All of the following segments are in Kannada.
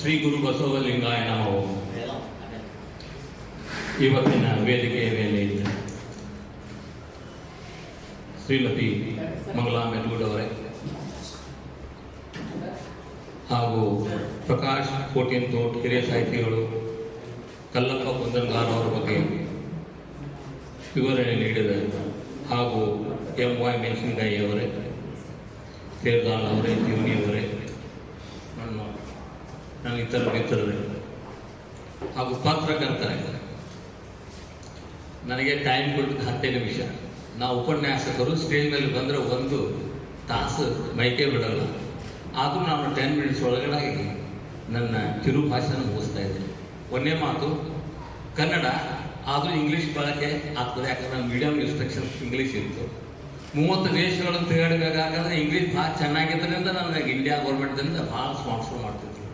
ಶ್ರೀ ಗುರು ಬಸವಲಿಂಗಾಯ ನಾವು ಇವತ್ತಿನ ವೇದಿಕೆಯ ಮೇಲೆ ಇದ್ದ ಶ್ರೀಮತಿ ಮಂಗಳಾ ಮೆಲ್ಗೂಡ್ ಅವರೇ ಹಾಗೂ ಪ್ರಕಾಶ್ ಕೋಟಿನ್ ತೋಟ್ ಹಿರಿಯ ಸಾಹಿತಿಗಳು ಕಲ್ಲಪ್ಪ ಕುಂದನ್ಗಾರ್ ಅವರ ಬಗ್ಗೆ ವಿವರಣೆ ನೀಡಿದ ಹಾಗೂ ಎಂ ವಾಯ್ ಮೆಣಸಿನಕಾಯಿ ಅವರೇ, ತೇರ್ದಾಳ್ ಅವರೇ ಜೀವನಿ ಅವರೇ ನನ್ನ ಇತರ ಮಿತ್ರರೇ ಹಾಗೂ ಪತ್ರಕರ್ತರೆ ನನಗೆ ಟೈಮ್ ಕೊಟ್ಟು ಹತ್ತೇ ನಿಮಿಷ. ನಾವು ಉಪನ್ಯಾಸಕರು ಮೇಲೆ ಬಂದರೆ ಒಂದು ತಾಸು ಮೈಕೆ ಬಿಡಲ್ಲ. ಆದರೂ ನಾನು ಟೆನ್ ಮಿನಿಟ್ಸ್ ಒಳಗಡೆ ನನ್ನ ಕಿರು ಭಾಷೆನ ಮುಗಿಸ್ತಾ ಇದ್ದೇನೆ ಒಂದೇ ಮಾತು, ಕನ್ನಡ, ಆದರೂ ಇಂಗ್ಲೀಷ್ ಬಳಕೆ ಆಗ್ತದೆ, ಯಾಕಂದ್ರೆ ನಮ್ಮ ಮೀಡಿಯಂ ಇನ್ಸ್ಟ್ರಕ್ಷನ್ಸ್ ಇಂಗ್ಲೀಷ್ ಇತ್ತು. ಮೂವತ್ತು ದೇಶಗಳನ್ನು ತಿರುಗಾಡಬೇಕಾದ್ರೆ ಇಂಗ್ಲೀಷ್ ಭಾಳ ಚೆನ್ನಾಗಿದ್ದರಿಂದ ನನಗೆ ಇಂಡಿಯಾ ಗೌರ್ಮೆಂಟ್ದಿಂದ ಭಾಳ ಸ್ಪಾನ್ಸರ್ ಮಾಡ್ತಿದ್ರು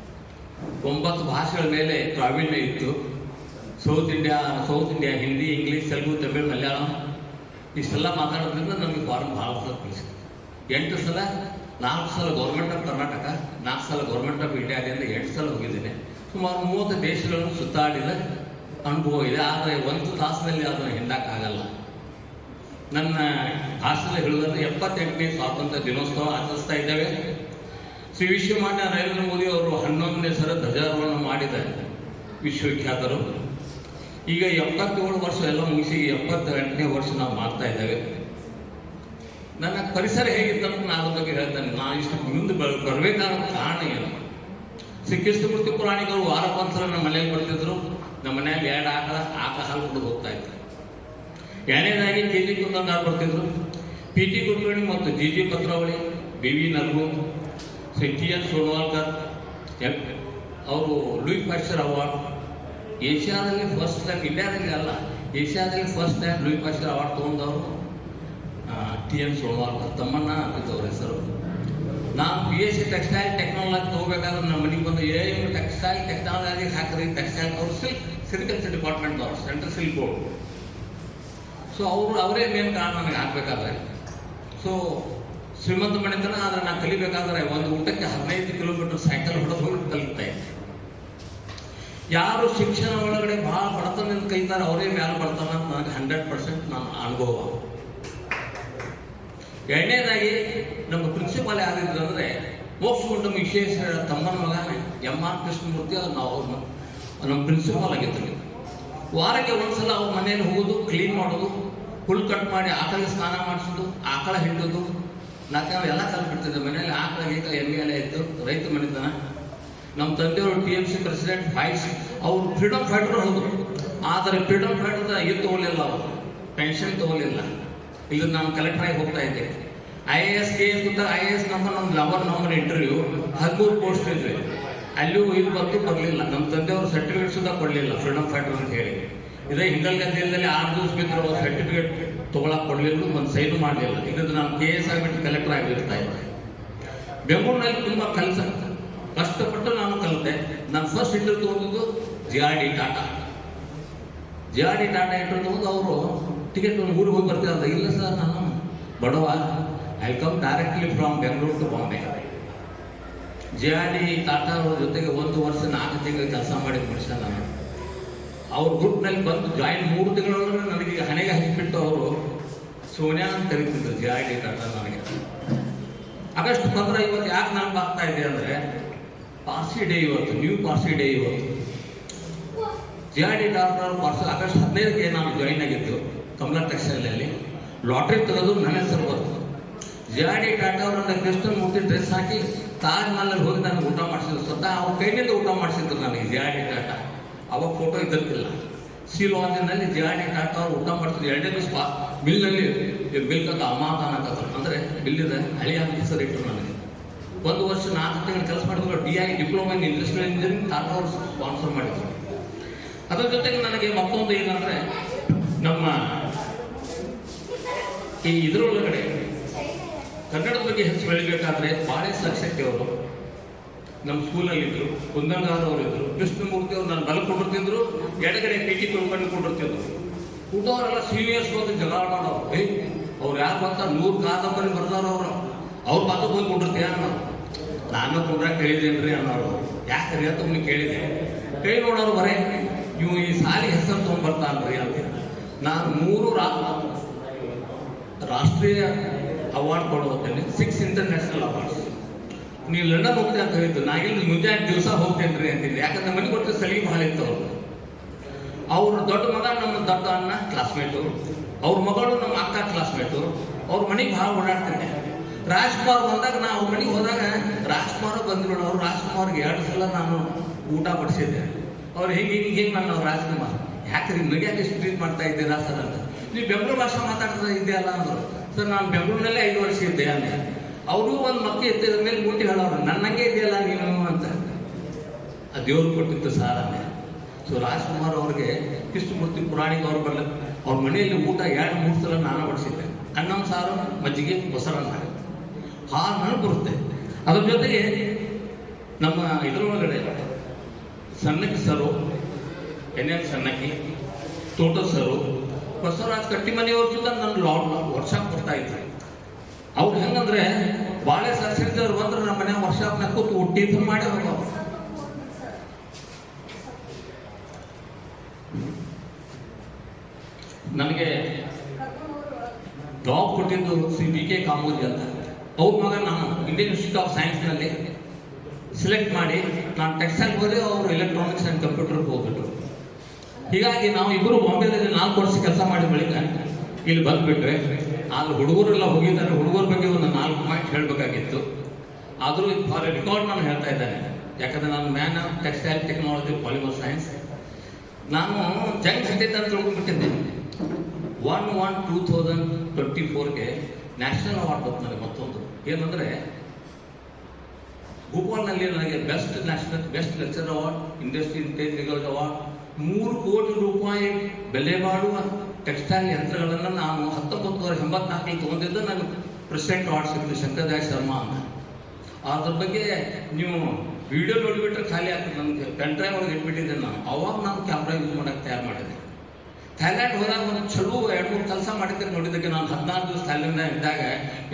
ಒಂಬತ್ತು ಭಾಷೆಗಳ ಮೇಲೆ ಪ್ರಾವೀಣ್ಯ ಇತ್ತು. South India south India Hindi English Telugu Tamil Malayalam ಇಷ್ಟೆಲ್ಲ ಮಾತಾಡೋದ್ರಿಂದ ನಮಗೆ ಫಾರ್ಮ್ ಭಾಳ ಸಲ ಎಂಟು ಸಲ, ನಾಲ್ಕು ಸಲ ಗೌರ್ಮೆಂಟ್ ಆಫ್ ಕರ್ನಾಟಕ ನಾಲ್ಕು ಸಲ ಗೌರ್ಮೆಂಟ್ ಆಫ್ ಇಂಡಿಯಾದಿಂದ ಎಂಟು ಸಲ ಹೋಗಿದ್ದೇನೆ. ಸುಮಾರು ಮೂವತ್ತು ದೇಶಗಳನ್ನು ಸುತ್ತಾಡಿದ ಅನುಭವ ಇದೆ. ಆದರೆ ಒಂದು ತಾಸಿನಲ್ಲಿ ಅದನ್ನು ಹಿಂದಕ್ಕಾಗಲ್ಲ. ನನ್ನ ಭಾಷೆಯಲ್ಲಿ ಹೇಳುವುದಂದ್ರೆ ಎಪ್ಪತ್ತೆಂಟನೇ ಸ್ವಾತಂತ್ರ್ಯ ದಿನೋತ್ಸವ ಆಚರಿಸ್ತಾ ಇದ್ದೇವೆ. ಶ್ರೀ ವಿಶ್ವಮಾನ್ಯ ನರೇಂದ್ರ ಮೋದಿ ಅವರು ಹನ್ನೊಂದನೇ ಸಲ ಧ್ವಜಾರೋಹಣ ಮಾಡಿದ ವಿಶ್ವವಿಖ್ಯಾತರು. ಈಗ ಎಪ್ಪತ್ತೇಳು ವರ್ಷ ಎಲ್ಲ ಮುಗಿಸಿ ಎಪ್ಪತ್ತೆಂಟನೇ ವರ್ಷ ನಾವು ಮಾಡ್ತಾ ಇದ್ದೇವೆ. ನನ್ನ ಪರಿಸರ ಹೇಗಿತ್ತಂತ ನಾನು ಅದ್ರ ಬಗ್ಗೆ ಹೇಳ್ತೇನೆ. ನಾನು ಇಷ್ಟು ಮುಂದೆ ಬರ್ ಬರಬೇಕಾದ ಕಾರಣ ಏನು? ಶ್ರೀ ಕೃಷ್ಣಮೂರ್ತಿ ಪುರಾಣಿಕರು ವಾರಕ್ಕೊಂದ್ಸಲ ನಮ್ಮ ಮನೆಯಲ್ಲಿ ಬರ್ತಿದ್ರು. ನಮ್ಮ ಮನೆಯಲ್ಲಿ ಎರಡು ಆಕಳ ಆಕ ಹಾಲು ಹೋಗ್ತಾ ಇತ್ತು ಎರಡನೇದಾಗಿ ಕೆ ಜಿ ಕುಂದಗಾರ್ ಬರ್ತಿದ್ರು. ಪಿ ಟಿ ಕುಲಕರ್ಣಿ ಮತ್ತು G G Patravali, B V Nalgu T N Sonawalkar ಅವರು ಲೂಯಿ ಪಾಶ್ಚರ್ ಅವಾರ್ಡ್. ಏಷ್ಯಾದಲ್ಲಿ ಫಸ್ಟ್ ಟೈಮ್ ಇಂಡಿಯಾದಲ್ಲಿ ಅಲ್ಲ, ಏಷ್ಯಾದಲ್ಲಿ first time Louis Pasteur award ತೊಗೊಂಡವರು T N Sonawalkar. ತಮ್ಮನ್ನ ಅಂತಿದ್ದವ್ರ ಹೆಸರು. ನಾನು B S C textile technology ತೊಗೋಬೇಕಾದ್ರೆ ನಮ್ಮ ಮನೆಗೆ ಬಂದು ಏ ಟೆಕ್ಸ್ಟೈಲ್ ಟೆಕ್ನಾಲಜಿ ಹಾಕ್ರಿ ಟೆಕ್ಸ್ಟೈಲ್ ಅವ್ರು ಸಿಲ್ಕ್ ಡಿಪಾರ್ಟ್ಮೆಂಟ್ ಅವರು ಸೆಂಟ್ರಲ್ ಸಿಲ್ಕ್ ಬೋರ್ಡ್ ಸೊ ಅವರು, ಅವರೇ ಮೇನ್ ಕಾರಣ ನನಗೆ ಹಾಕ್ಬೇಕಾದ್ರೆ. ಸೊ ಶ್ರೀಮಂತ ಮಾಡಿದ್ದಾನೆ ಆದರೆ ನಾನು ಕಲಿಬೇಕಾದ್ರೆ ಒಂದು ಊಟಕ್ಕೆ ಹದಿನೈದು ಕಿಲೋಮೀಟರ್ ಸೈಕಲ್ ಹೊಡೆದು ಹೋಗಿ ಕಲಿತಾ ಯಾರು ಶಿಕ್ಷಣ ಒಳಗಡೆ ಭಾಳ ಬಡತನದಿಂದ ಕಲಿತಾರೆ ಅವರೇ ಮ್ಯಾಲೆ ಬರ್ತಾನೆ ಅಂತ ನನಗೆ ಹಂಡ್ರೆಡ್ ಪರ್ಸೆಂಟ್ ನನ್ನ ಅನುಭವ. ಎರಡನೇದಾಗಿ, ನಮ್ಮ ಪ್ರಿನ್ಸಿಪಾಲ್ ಯಾರಿದ್ರು ಅಂದರೆ, ಮೋಕ್ಷಗುಂಡ ವಿಶೇಷ ತಮ್ಮನ ಮಗನೇ, ಎಂ ಆರ್ ಕೃಷ್ಣಮೂರ್ತಿ ಅವ್ರು ನಾವು ನಮ್ಮ ಪ್ರಿನ್ಸಿಪಾಲ್ ಆಗಿದ್ರು ವಾರಕ್ಕೆ ಒಂದ್ಸಲ ಅವ್ರ ಮನೇಲಿ ಹೋಗೋದು ಕ್ಲೀನ್ ಮಾಡೋದು ಹುಲ್ ಕಟ್ ಮಾಡಿ ಆಕಳಿಗೆ ಸ್ನಾನ ಮಾಡಿಸೋದು, ಆಕಳ ಹಿಂಡೋದು ನಾಲ್ಕು ಎಲ್ಲ ಕಲ್ಪಿಡ್ತಿದ್ದೆ ಮನೆಯಲ್ಲಿ ಆಕಳ ಗೀಕಳ ಎಮ್ಮೆ ಎಲ್ಲ ಇತ್ತು. ರೈತ ಮನೆತನ ನಮ್ಮ ತಂದೆಯವರು T M C president vice ಅವರು ಫ್ರೀಡಮ್ ಫೈಟರ್ ಹೋದರು ಆದರೆ ಫ್ರೀಡಮ್ ಫೈಟರ್ ಇದು ತಗೊಳ್ಳಿಲ್ಲ ಅವರು. ಪೆನ್ಷನ್ ತಗೊಳ್ಳಿಲ್ಲ ಇಲ್ಲಿ ನಾನು ಕಲೆಕ್ಟರ್ ಆಗಿ ಹೋಗ್ತಾ ಇದ್ದೆ. I A S K S I A S number ನಮ್ಮ ಲವರ್ ನಂಬರ್ ಇಂಟರ್ವ್ಯೂ ಹದಿಮೂರು ಪೋಸ್ಟ್ ಇದ್ವಿ. ಅಲ್ಲಿಯೂ ಇದು ಬಂದು ಬರಲಿಲ್ಲ ನಮ್ಮ ತಂದೆಯವರು ಸರ್ಟಿಫಿಕೇಟ್ ಸುದ್ದ ಕೊಡಲಿಲ್ಲ. ಫ್ರೀಡಮ್ ಫೈಟರ್ ಅಂತ ಹೇಳಿ. ಇದೇ ಹಿಂಗಲ್ ಗದ್ದೆಯಲ್ಲಿ ಆರು ದಿವಸ ಬಿದ್ದರು ಸರ್ಟಿಫಿಕೇಟ್ ತೊಗೊಳಕ್ಕೆ ಕೊಡಲಿಲ್ಲ ಒಂದು ಸೈನು ಮಾಡಲಿಲ್ಲ ಇಲ್ಲದ್ರೆ ನಾನು ಕೆ ಎಸ್ ಆಗಿಬಿಟ್ಟು ಕಲೆಕ್ಟರ್ ಆಗಿರ್ತಾ ಇದ್ದೆ. ಬೆಂಗಳೂರಿನಲ್ಲಿ ತುಂಬ ಕೆಲಸ. ಕಷ್ಟಪಟ್ಟು ನಾನು ಕಲಿತೆ. ನಾನು ಫಸ್ಟ್ ಇಂಟರ್ವ್ಯೂ ತಗೊಂಡಿದ್ದು G R D Tata G R D Tata interview ತಗೊಂಡು ಅವರು ಟಿಕೆಟ್ ಊರಿಗೆ ಹೋಗಿ ಬರ್ತೀರ ಇಲ್ಲ ಸರ್ ನಾನು ಬಡವ. I come directly from Bengaluru to Bombay G R D Tata ಅವ್ರ ಜೊತೆಗೆ ಒಂದು ವರ್ಷ ನಾಲ್ಕು ತಿಂಗಳು ಕೆಲಸ ಮಾಡಿದ ಮನುಷ್ಯ ನಾನು. ಅವ್ರ ಗ್ರೂಪ್ನಲ್ಲಿ ಬಂದು ಜಾಯಿನ್ ಮೂರು ತಿಂಗಳೊಳಗೆ ನನಗೆ ಹಣೆಗೆ ಹಚ್ಚಿಬಿಟ್ಟು ಅವರು ಸೋನಿಯಾ ಅಂತ ಕರಿತಿದ್ರು ಜಿ ಆರ್ ಡಿ ಟಾಟಾ ನನಗೆ. ಆಗಸ್ಟ್ ಪಂದ್ರ ಇವತ್ತು ಯಾಕೆ ನಾನು ಆಗ್ತಾ ಇದೆ ಅಂದರೆ ಪಾರ್ಸಿ ಡೇ ಇವತ್ತು ನ್ಯೂ ಪಾರ್ಸಿ ಡೇ ಇವತ್ತು. G R D Tata Parsi August ಹದಿನೈದಕ್ಕೆ ನಾನು ಜಾಯಿನ್ ಆಗಿದ್ದು ಕಮಲಾ ಟೆಕ್ಸ್ಟೈಲಲ್ಲಿ ಲಾಟ್ರಿ ತೆಗೆದು ನನ್ನ ಹೆಸರು ಬಂತು. ಜಿ ಆರ್ ಡಿ ಟಾಟಾ ಕ್ರಿಸ್ಟನ್ ಮೂರ್ತಿ ಡ್ರೆಸ್ ಹಾಕಿ ತಾಜ್ ಮಹಲ್ ಹೋಗಿ ನನಗೆ ಊಟ ಮಾಡಿಸಿದ್ರು. ಸ್ವತಃ ಅವ್ರ ಕೈನಿಂದ ಊಟ ಮಾಡಿಸಿದ್ರು ನನಗೆ ಜಿ ಆರ್ ಡಿ ಟಾಟಾ ಅವಾಗ ಫೋಟೋ ಇದ್ದಿಲ್ಲ ಸಿ ಲಾಂಜಿನಲ್ಲಿ ಜಿ ಆರ್ ಡಿ ಟಾಟಾ ಊಟ ಮಾಡ್ತಿದ್ರು ಎರಡನೇ ದಿವಸ ಬಿಲ್ನಲ್ಲಿ ಬಿಲ್ ಕಂತ ಅಮಾತಾನ ಕತ್ತರು ಅಂದರೆ ಬಿಲ್ಲಿದೆ ಹಳೆಯ ಆಫೀಸರ್ ಇಟ್ಟರು ನನಗೆ. ಒಂದು ವರ್ಷ ನಾಲ್ಕು ತಿಂಗಳು ಕೆಲಸ ಮಾಡಿದ್ರು. D I diploma in industrial engineering. Tata ಅವರು ಸ್ಪಾನ್ಸರ್ ಮಾಡಿದ್ರು. ಅದರ ಜೊತೆಗೆ ನನಗೆ ಮತ್ತೊಂದು ಏನಂದರೆ, ನಮ್ಮ ಈ ಇದರೊಳಗಡೆ ಕನ್ನಡದ ಬಗ್ಗೆ ಹೆಚ್ಚು ಬೆಳಿಬೇಕಾದ್ರೆ ಬಾಳೆ ಸಾಕ್ಷಕ್ಕೆ ಅವರು ನಮ್ಮ ಸ್ಕೂಲಲ್ಲಿ ಇದ್ರು ಅವರು ಇದ್ರು ಕೃಷ್ಣಮೂರ್ತಿ ಅವರು ನಾನು ಬಲ ಕೊಟ್ಟಿರ್ತಿದ್ರು ಎಡಗಡೆ ಪಿ ತೊಳ್ಕೊಂಡು ಕೊಟ್ಟಿರ್ತಿದ್ರು ಊಟವರೆಲ್ಲ ಸೀನಿಯರ್ಸ್ ಬಂದು ಜಗಳ ಮಾಡೋರು. ಏಯ್ ಅವ್ರು ಯಾರು ಬರ್ತಾರೆ ನೂರು ಕಾದಂಬರಿ ಬರ್ತಾರ ಅವರು. ಅವ್ರ ಪಾತ್ರ ಹೋಗಿ ಕೊಟ್ಟಿರ್ತೀಯ ಅನ್ನೋರು ನಾನು ಕುಂದ್ರ ಕೇಳಿದ್ದೇನ್ರಿ ಅನ್ನೋರು. ಯಾಕ್ರಿ ಅಂತ ಒಮ್ಮೆ ಕೇಳಿದೆ. ಕೈ ನೋಡೋರು ಬರೇ ಇವು ಈ ಸಾಲಿ ಹೆಸರು ತೊಗೊಂಡ್ಬರ್ತಾನ್ರಿ ಅಂತ. ನಾನು ಮೂರು ರಾ ರಾಷ್ಟ್ರೀಯ ಅವಾರ್ಡ್ ಕೊಡೋತೇನೆ ಸಿಕ್ಸ್ ಇಂಟರ್ನ್ಯಾಷನಲ್ ಅವಾರ್ಡ್ಸ್ ನೀವು ಲಂಡನ್ ಹೋಗ್ತೀರಿ ಅಂತ ಹೇಳಿದ್ದು. ನಾ ಇಲ್ಲಿ ಮುಂಜಾನೆ ದಿವಸ ಹೋಗ್ತೇನೆ ರೀ ಅಂತಿದ್ದೆ. ಯಾಕಂದ್ರೆ ಮನೆ ಕೊಟ್ಟರೆ ಸಲೀಮ್ ಭಾಳ ಇತ್ತು ಅವ್ರು ಅವ್ರ ದೊಡ್ಡ ಮಗ ನಮ್ಮ ದೊಡ್ಡ ಅಣ್ಣ ಕ್ಲಾಸ್ಮೇಟು ಅವ್ರ ಮಗಳು ನಮ್ಮ ಅಕ್ಕ ಕ್ಲಾಸ್ಮೇಟು ಅವ್ರ ಮನೆಗೆ ಭಾಳ ಓಡಾಡ್ತೇನೆ ರಾಜ್ಕುಮಾರ್ ಬಂದಾಗ ನಾ ಅವ್ರ ಮನೆಗೆ ಹೋದಾಗ ರಾಜ್ಕುಮಾರ್ ಬಂದ್ರು ಅವ್ರು ರಾಜ್ಕುಮಾರ್ಗೆ ಎರಡು ಸಲ ನಾನು ಊಟ ಬಡಿಸಿದ್ದೆ. ಅವ್ರು ಹಿಂಗೆ ಹಿಂಗೆ ಹಿಂಗೆ ಅವ್ರು ರಾಜ್ಕುಮಾರ್? ಯಾಕ್ರಿ ನಿಮಗೆ ಯಾಕೆ ಇಷ್ಟು ಟ್ರೀಟ್ ಮಾಡ್ತಾ ಇದ್ದೀರಾ ಸರ್ ಅಂತ. ನೀವು ಬೆಂಗಳೂರು ಭಾಷೆ ಮಾತಾಡ್ತಾ ಇದ್ದೆ ಅಲ್ಲ ಅಂದರು. ಸರ್, ನಾನು ಬೆಂಗಳೂರಿನಲ್ಲೇ ಐದು ವರ್ಷ ಇದ್ದೆ ಅಂದೆ. ಅವರು ಒಂದು ಮಕ್ಕಳು ಎತ್ತಿದ ಮೇಲೆ ಮೂತಿ ಹೇಳೋರು ನನ್ನಂಗೆ ಇದೆಯಲ್ಲ ನೀನು? ಅಂತ. ಆ ದೇವ್ರು ಕೊಟ್ಟಿದ್ದು ಸಾರ ಸೊ ರಾಜ್ಕುಮಾರ್ ಅವ್ರಿಗೆ ಕೃಷ್ಣಮೂರ್ತಿ ಪುರಾಣಿಕ ಅವ್ರು ಬರಲ್ಲ ಅವ್ರ ಮನೆಯಲ್ಲಿ ಊಟ ಎರಡು, ಮೂರು ಸಲ ನಾನು ಬಡಿಸಿದ್ದೆ. ಅನ್ನ ಸಾರು, ಮಜ್ಜಿಗೆ, ಮೊಸರನ್ನ. ಹಾಲು ನನಗೆ ಬರುತ್ತೆ. ಅದ್ರ ಜೊತೆಗೆ ನಮ್ಮ ಇದರೊಳಗಡೆ ಸಣ್ಣಕ್ಕಿ ಸರು ಎಲ್ ಸಣ್ಣಕ್ಕಿ, ತೋಟದ ಸರು, ಬಸವರಾಜ್ ಕಟ್ಟಿಮನೆಯವ್ರ ಜೊತೆ ನನ್ನ ಲಾಡ್ ವರ್ಷ ಕೊಡ್ತಾ ಇದ್ರು. ಅವ್ರು ಹೆಂಗಂದ್ರೆ ಬಾಳೆ ಸಸ್ಯದವ್ರು ಬಂದ್ರೆ ನಮ್ಮ ಮನೆ ವರ್ಷ ಕೂತು ಟಿಫನ್ ಮಾಡಿ ಹೋಗೋರು. ನನಗೆ ಜಾಬ್ ಕೊಟ್ಟಿದ್ದು ಸಿ ಬಿ ಕೆ ಕಾಮೋಜಿ ಅಂತ. ಅವ್ರ ಮಗ ನಾನು ಇಂಡಿಯನ್ ಇನ್ಸ್ಟಿಟ್ಯೂಟ್ ಆಫ್ ಸೈನ್ಸ್ನಲ್ಲಿ ಸೆಲೆಕ್ಟ್ ಮಾಡಿ ನಾನು ಟೆಕ್ಸ್ಟೈಲ್ ಹೋದೆ ಅವರು ಎಲೆಕ್ಟ್ರಾನಿಕ್ಸ್ ಆ್ಯಂಡ್ ಕಂಪ್ಯೂಟರ್ಗೆ ಹೋಗ್ಬಿಟ್ರು. ಹೀಗಾಗಿ ನಾವು ಇಬ್ಬರು ಬಾಂಬೆದಲ್ಲಿ ನಾಲ್ಕು ವರ್ಷ ಕೆಲಸ ಮಾಡಿದ ಬಳಿಕ ಇಲ್ಲಿ ಬಂದ್ಬಿಟ್ರೆ ಆದ್ರೆ ಹುಡುಗರೆಲ್ಲ ಹೋಗಿದ್ದಾರೆ. ಹುಡುಗರ ಬಗ್ಗೆ ಒಂದು ನಾಲ್ಕು ಪಾಯಿಂಟ್ ಹೇಳಬೇಕಾಗಿತ್ತು. ಆದರೂ ಫಾರ್ ರೆಕಾರ್ಡ್ ನಾನು ಹೇಳ್ತಾ ಇದ್ದೇನೆ. ಯಾಕಂದ್ರೆ ನಾನು man of textile technology polymer science ನಾನು ಜಂಗ್ ಸಿಟಿ ಅಂತ ತಿಳ್ಕೊಂಡ್ಬಿಟ್ಟಿದ್ದೆ. One one two thousand twenty ಫೋರ್ಗೆ national award ಬಂತು ನನಗೆ ಮತ್ತೊಂದು. ಏನಂದರೆ ಭೂಪಾಲ್ನಲ್ಲಿ ನನಗೆ best national best lecture award industry intelligence award ಮೂರು ಕೋಟಿ ರೂಪಾಯಿ ಬೆಲೆ ಬಾಳುವ ಟೆಕ್ಸ್ಟೈಲ್ ಯಂತ್ರಗಳನ್ನು ನಾನು ಹತ್ತೊಂಬತ್ತು ನೂರ ಎಂಬತ್ನಾಲ್ಕಲ್ಲಿ ತೊಗೊಂಡಿದ್ದು ನಾನು ಪ್ರೆಸಿಡೆಂಟ್ ಅವಾರ್ಡ್ ಸಿಕ್ತು ಶಂಕರ್ ದಯಾಳ್ ಶರ್ಮಾ ಅಂತ. ಅದ್ರ ಬಗ್ಗೆ ನೀವು ವಿಡಿಯೋ ನೋಡಿಬಿಟ್ರೆ ಖಾಲಿ ಆಗ್ತದೆ ನನಗೆ ಪೆನ್ ಡ್ರೈವ್ ಒಳಗೆ ಇಟ್ಬಿಟ್ಟಿದ್ದೆ ನಾನು. ಅವಾಗ ನಾನು ಕ್ಯಾಮ್ರಾ ಯೂಸ್ ಮಾಡೋಕ್ಕೆ ತಯಾರು ಮಾಡಿದೆ ಥೈಲ್ಯಾಂಡ್ ಹೋದಾಗ ಒಂದು ಚಲೋ ಎರಡು ಮೂರು ಕೆಲಸ ಮಾಡಿದ್ದೆ ನೋಡಿದ್ದಕ್ಕೆ ನಾನು ಹದಿನಾರು ದಿವಸ ಥೈಲ್ಯಾಂಡ್ ಇದ್ದಾಗ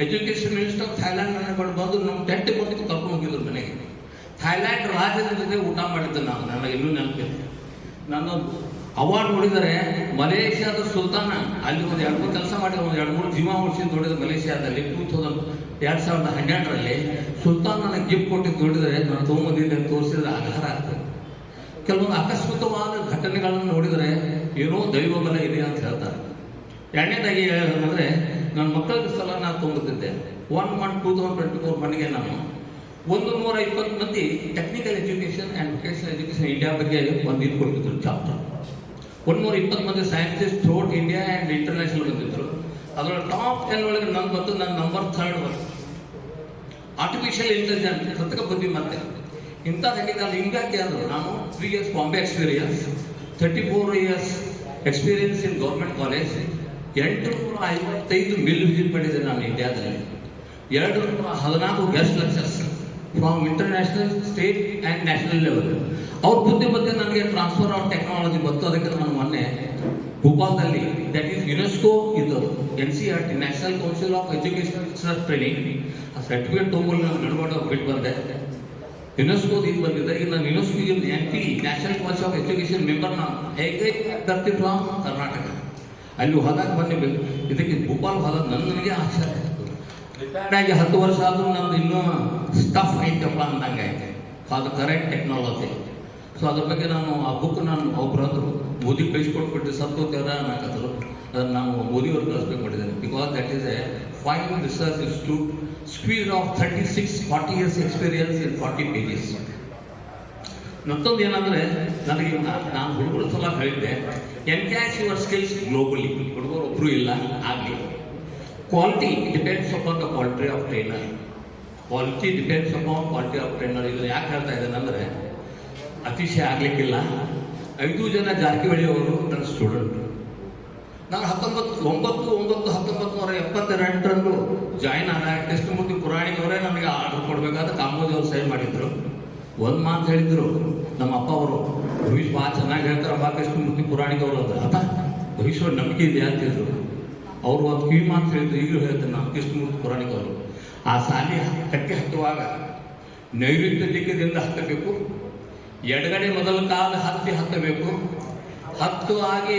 ಎಜುಕೇಷನ್ ಮಿನಿಸ್ಟರ್ ಥೈಲ್ಯಾಂಡ್ ನನಗೆ ಬಂದು ನಮ್ಮ ಟೆಂಟ್ ಕೊಟ್ಟಿದ್ದು ಕರ್ಕೊಂಡು ಹೋಗಿದ್ರು ಮನೆಗೆ. ಥೈಲ್ಯಾಂಡ್ ರಾಜ್ಯದ ಜೊತೆ ಊಟ ಮಾಡಿದ್ದೆ ನಾನು. ನನಗೆ ಇನ್ನೂ ನೆನಪಿದೆ ನಾನು ಅವಾರ್ಡ್ ನೋಡಿದರೆ ಮಲೇಷ್ಯಾದ ಸುಲ್ತಾನ, ಅಲ್ಲಿ ಒಂದು ಎರಡು ಮೂರು ಕೆಲಸ ಮಾಡಿ ಒಂದು ಎರಡು ಮೂರು ಜೀವ ಉಳಿಸಿದ್ದು ನೋಡಿದ ಮಲೇಷ್ಯಾದಲ್ಲಿ ಟೂ ತೌಸಂಡ್ ಎರಡು ಸಾವಿರದ ಹನ್ನೆರಡರಲ್ಲಿ ಸುಲ್ತಾನ್ ನನಗೆ ಗಿಫ್ಟ್ ಕೊಟ್ಟಿದ್ದು ನೋಡಿದರೆ ನಾನು ತೊಗೊಂಬಂದಿದ್ದೆ ತೋರಿಸಿದ್ರೆ ಆಧಾರ ಆಗ್ತದೆ. ಕೆಲವೊಂದು ಆಕಸ್ಮಿಕವಾದ ಘಟನೆಗಳನ್ನು ನೋಡಿದರೆ ಏನೋ ದೈವ ಬಲ ಇದೆ ಅಂತ ಹೇಳ್ತಾರೆ. ಎರಡನೇದಾಗಿ ಹೇಳೋದಂದ್ರೆ ನನ್ನ ಮಕ್ಕಳಿಗೆ ಸಲ ನಾನು ತೊಗೊಂಡಿದ್ದೆ. One one two thousand twenty four ಮನೆಗೆ ನಾನು ಒಂದು ನೂರ ಇಪ್ಪತ್ತು ಮಂದಿ technical education and vocational education India ಬಗ್ಗೆ ಒಂದು ಇದು ಕೊಟ್ಟಿದ್ದರು ಚಾಪ್ಟರ್ ಒಂದು ನೂರ ಇಪ್ಪತ್ತು ಮಂದಿ scientist throughout India and international ಬಂದಿದ್ರು ಅದರಲ್ಲಿ ಟಾಪ್ ಟೆನ್ ಒಳಗೆ ನನ್ನ ಬಂತು ನನ್ನ ನಂಬರ್ ಥರ್ಡ್ ಬಂತು. ಆರ್ಟಿಫಿಷಿಯಲ್ ಇಂಟೆಲಿಜೆನ್ಸ್ ಸತಕ ಬುದ್ಧಿ ಮತ್ತೆ. ಇಂಥದ್ದಾಗಿ ನಾನು ಹಿಂಗಾಗಿ ಅಂದರು ನಾನು three years Bombay experience thirty four years experience in government college ಎಂಟು ನೂರ ಐವತ್ತೈದು ಮಿಲ್ ವಿಸಿಟ್ ಮಾಡಿದ್ದೆ ನಾನು ಇಂಡಿಯಾದಲ್ಲಿ ಎರಡು ನೂರ ಹದಿನಾಲ್ಕು guest lectures from international state and national level ಅವ್ರ ಬುದ್ಧಿ ಬಗ್ಗೆ ನನಗೆ ಟ್ರಾನ್ಸ್ಫರ್ ಆಫ್ ಟೆಕ್ನಾಲಜಿ ಬಂತು. ಅದಕ್ಕೆ ನಾನು ಮೊನ್ನೆ ಭೂಪಾಲ್ದಲ್ಲಿ ದಟ್ ಈಸ್ ಯುನೆಸ್ಕೋ ಇದು N C R T national council of education training ಆ ಸರ್ಟಿಫಿಕೇಟ್ ತೊಗೊಂಡು ನಾನು ನಡ್ಕೊಂಡು ಬಿಟ್ಟು ಬಂದೆ. ಯುನೆಸ್ಕೋದ ಇದು ಬಂದಿದೆ. ಈಗ ನಾನು UNESCO N P national council of education ನಾನು. ಅಭ್ಯರ್ಥಿ ಫ್ರಾಮ್ ಕರ್ನಾಟಕ. ಅಲ್ಲಿ ಹೋದಾಗ ಬನ್ನಿ ಇದಕ್ಕೆ ಭೂಪಾಲ್ ಹೋದಾಗ ನನ್ನ ನನಗೆ ಆಶ್ಚರ್ಯ ರಿಟೈರ್ಡ್ ಆಗಿ ಹತ್ತು ವರ್ಷ ಆದರೂ ನಾನು ಇನ್ನೂ ಸ್ಟಫ್ ಐತಪ್ಪ ಅಂದಂಗೆ. For the current technology so ಅದ್ರ ಬಗ್ಗೆ ನಾನು ಆ ಬುಕ್ ನಾನು ಒಬ್ರು ಅಂದರು ಮೋದಿ ಕಳಿಸ್ಕೊಟ್ಬಿಟ್ಟು ಸತ್ತೋಗ್ತಾರ ಅನ್ನಕತ್ತರು ಅದನ್ನು ನಾನು ಮೋದಿಯವ್ರು ಕಳಿಸ್ಬೇಕು ಮಾಡಿದ್ದೇನೆ because that is a fine research institute speed of thirty six forty years experience in forty pages ಮತ್ತೊಂದು ಏನಂದರೆ, ನನಗೆ ನಾನು ಹುಡುಗರು ಸಲ ಹೇಳಿದ್ದೆ ಎನ್ಕ್ಯಾಶ್ ಯುವರ್ ಸ್ಕಿಲ್ಸ್ ಗ್ಲೋಬಲಿ ಹುಡುಗರು ಒಬ್ಬರು ಇಲ್ಲ, ಆಗಲಿ. Quality depends upon the quality of trainer quality depends upon quality of trainer ಇದು ಯಾಕೆ ಹೇಳ್ತಾ ಇದ್ದೇನೆ ಅಂದರೆ ಅತಿಶಯ ಆಗಲಿಕ್ಕಿಲ್ಲ. ಐದು ಜನ ಜಾರಕಿಹೊಳಿ ಅವರು ನನ್ನ ಸ್ಟೂಡೆಂಟ್ ನಾನು ಹತ್ತೊಂಬತ್ತು, ಒಂಬತ್ತು ಒಂಬತ್ತು, ಹತ್ತೊಂಬತ್ತು ನೂರ ಎಪ್ಪತ್ತೆರಡರಂದು ಜಾಯಿನ್ ಆದ ಕೃಷ್ಣಮೂರ್ತಿ ಪುರಾಣಿಕವರೇ ನನಗೆ ಆರ್ಡರ್ ಕೊಡಬೇಕಾದ ಕಾಮೋಜಿ ಅವರು ಸಹಿ ಮಾಡಿದ್ರು. ಒಂದು ಮಾತು ಹೇಳಿದ್ರು, ನಮ್ಮ ಅಪ್ಪ ಅವರು, ಭವಿಷ್ಯ ಭಾಳ ಚೆನ್ನಾಗಿ ಹೇಳ್ತಾರೆ ಅಪ್ಪ ಕೃಷ್ಣಮೂರ್ತಿ ಪುರಾಣಿ ಅವರು ಅಂತ. ಅಪ್ಪ ಭವಿಷ್ಯ ನಂಬಿಕೆ ಇದೆ ಅಂತಿದ್ರು ಅವರು ಒಂದು ಕಿವಿ ಮಾತು ಹೇಳಿದ್ರು, ಈಗಲೂ ಹೇಳ್ತಾರೆ ನಾನು ಕೃಷ್ಣಮೂರ್ತಿ ಪುರಾಣಿಕ ಅವರು ಆ ಸಾಲಿ ಕಟ್ಟಿ ಹತ್ತುವಾಗ ನೈಋತ್ಯ ದಿಕ್ಕದಿಂದ ಹತ್ತಬೇಕು ಎಡಗಡೆ ಮೊದಲ ಕಾಲು ಹತ್ತಿ ಹತ್ತಬೇಕು. ಹತ್ತು ಆಗಿ